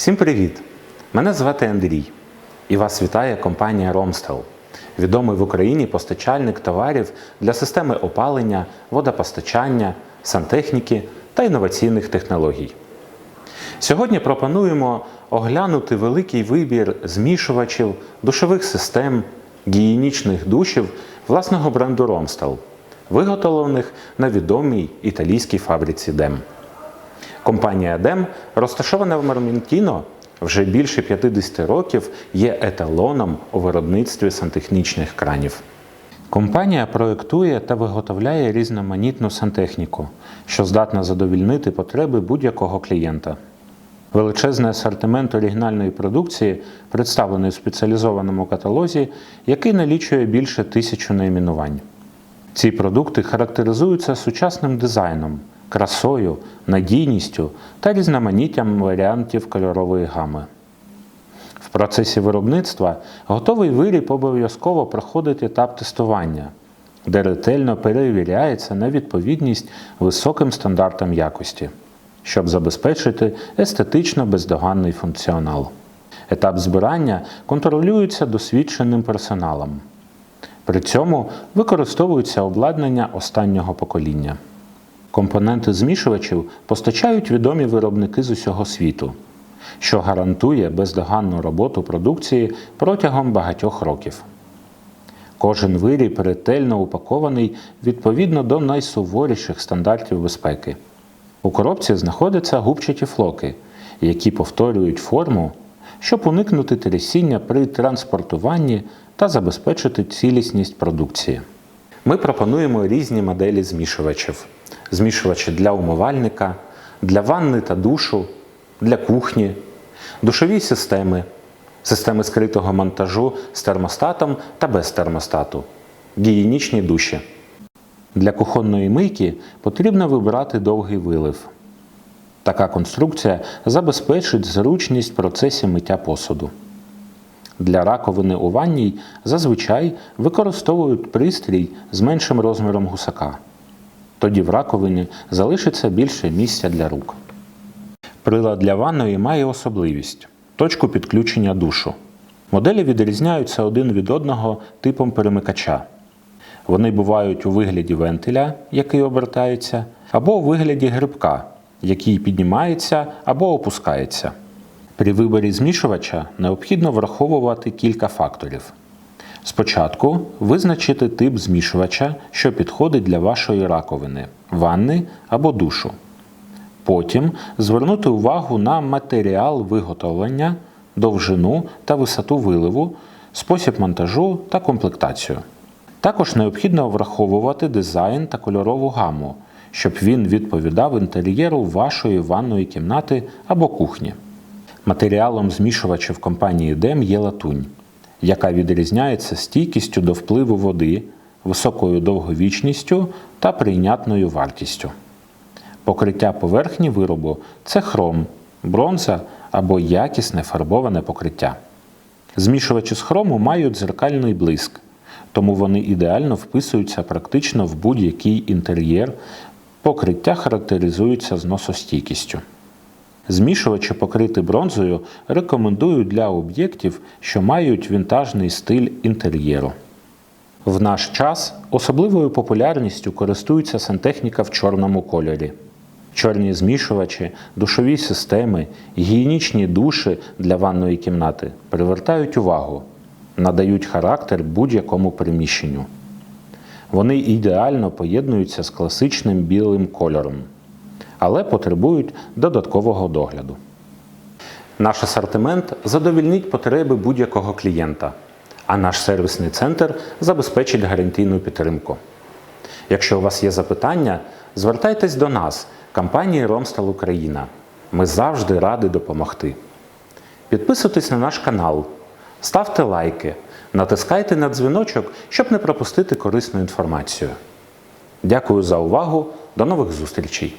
Всім привіт! Мене звати Андрій і вас вітає компанія Ромстел, відомий в Україні постачальник товарів для системи опалення, водопостачання, сантехніки та інноваційних технологій. Сьогодні пропонуємо оглянути великий вибір змішувачів, душових систем, гігієнічних душів власного бренду Ромстел, виготовлених на відомій італійській фабриці DEM. Компанія DEM, розташована в Марментіно, вже більше 50 років є еталоном у виробництві сантехнічних кранів. Компанія проєктує та виготовляє різноманітну сантехніку, що здатна задовільнити потреби будь-якого клієнта. Величезний асортимент оригінальної продукції представлений у спеціалізованому каталозі, який налічує більше тисячі найменувань. Ці продукти характеризуються сучасним дизайном, красою, надійністю та різноманіттям варіантів кольорової гами. В процесі виробництва готовий виріб обов'язково проходить етап тестування, де ретельно перевіряється на відповідність високим стандартам якості, щоб забезпечити естетично бездоганний функціонал. Етап збирання контролюється досвідченим персоналом. При цьому використовується обладнання останнього покоління. Компоненти змішувачів постачають відомі виробники з усього світу, що гарантує бездоганну роботу продукції протягом багатьох років. Кожен виріб ретельно упакований відповідно до найсуворіших стандартів безпеки. У коробці знаходяться губчаті флоки, які повторюють форму, щоб уникнути трясіння при транспортуванні та забезпечити цілісність продукції. Ми пропонуємо різні моделі змішувачів: змішувачі для умивальника, для ванни та душу, для кухні, душові системи, системи скритого монтажу з термостатом та без термостату, гігієнічні душі. Для кухонної мийки потрібно вибирати довгий вилив. Така конструкція забезпечить зручність в процесі миття посуду. Для раковини у ванній зазвичай використовують пристрій з меншим розміром гусака. Тоді в раковині залишиться більше місця для рук. Прилад для ванної має особливість точку підключення душу. Моделі відрізняються один від одного типом перемикача. Вони бувають у вигляді вентиля, який обертається, або у вигляді грибка, який піднімається або опускається. При виборі змішувача необхідно враховувати кілька факторів. Спочатку визначити тип змішувача, що підходить для вашої раковини, ванни або душу. Потім звернути увагу на матеріал виготовлення, довжину та висоту виливу, спосіб монтажу та комплектацію. Також необхідно враховувати дизайн та кольорову гаму, щоб він відповідав інтер'єру вашої ванної кімнати або кухні. Матеріалом змішувачів компанії DEM є латунь, яка відрізняється стійкістю до впливу води, високою довговічністю та прийнятною вартістю. Покриття поверхні виробу це хром, бронза або якісне фарбоване покриття. Змішувачі з хрому мають дзеркальний блиск, тому вони ідеально вписуються практично в будь-який інтер'єр. Покриття характеризується зносостійкістю. Змішувачі, покриті бронзою, рекомендують для об'єктів, що мають вінтажний стиль інтер'єру. В наш час особливою популярністю користується сантехніка в чорному кольорі. Чорні змішувачі, душові системи, гігієнічні душі для ванної кімнати привертають увагу, надають характер будь-якому приміщенню. Вони ідеально поєднуються з класичним білим кольором, але потребують додаткового догляду. Наш асортимент задовільнить потреби будь-якого клієнта, а наш сервісний центр забезпечить гарантійну підтримку. Якщо у вас є запитання, звертайтесь до нас, компанії Ромстал Україна. Ми завжди раді допомогти. Підписуйтесь на наш канал, ставте лайки, натискайте на дзвіночок, щоб не пропустити корисну інформацію. Дякую за увагу. До нових зустрічей!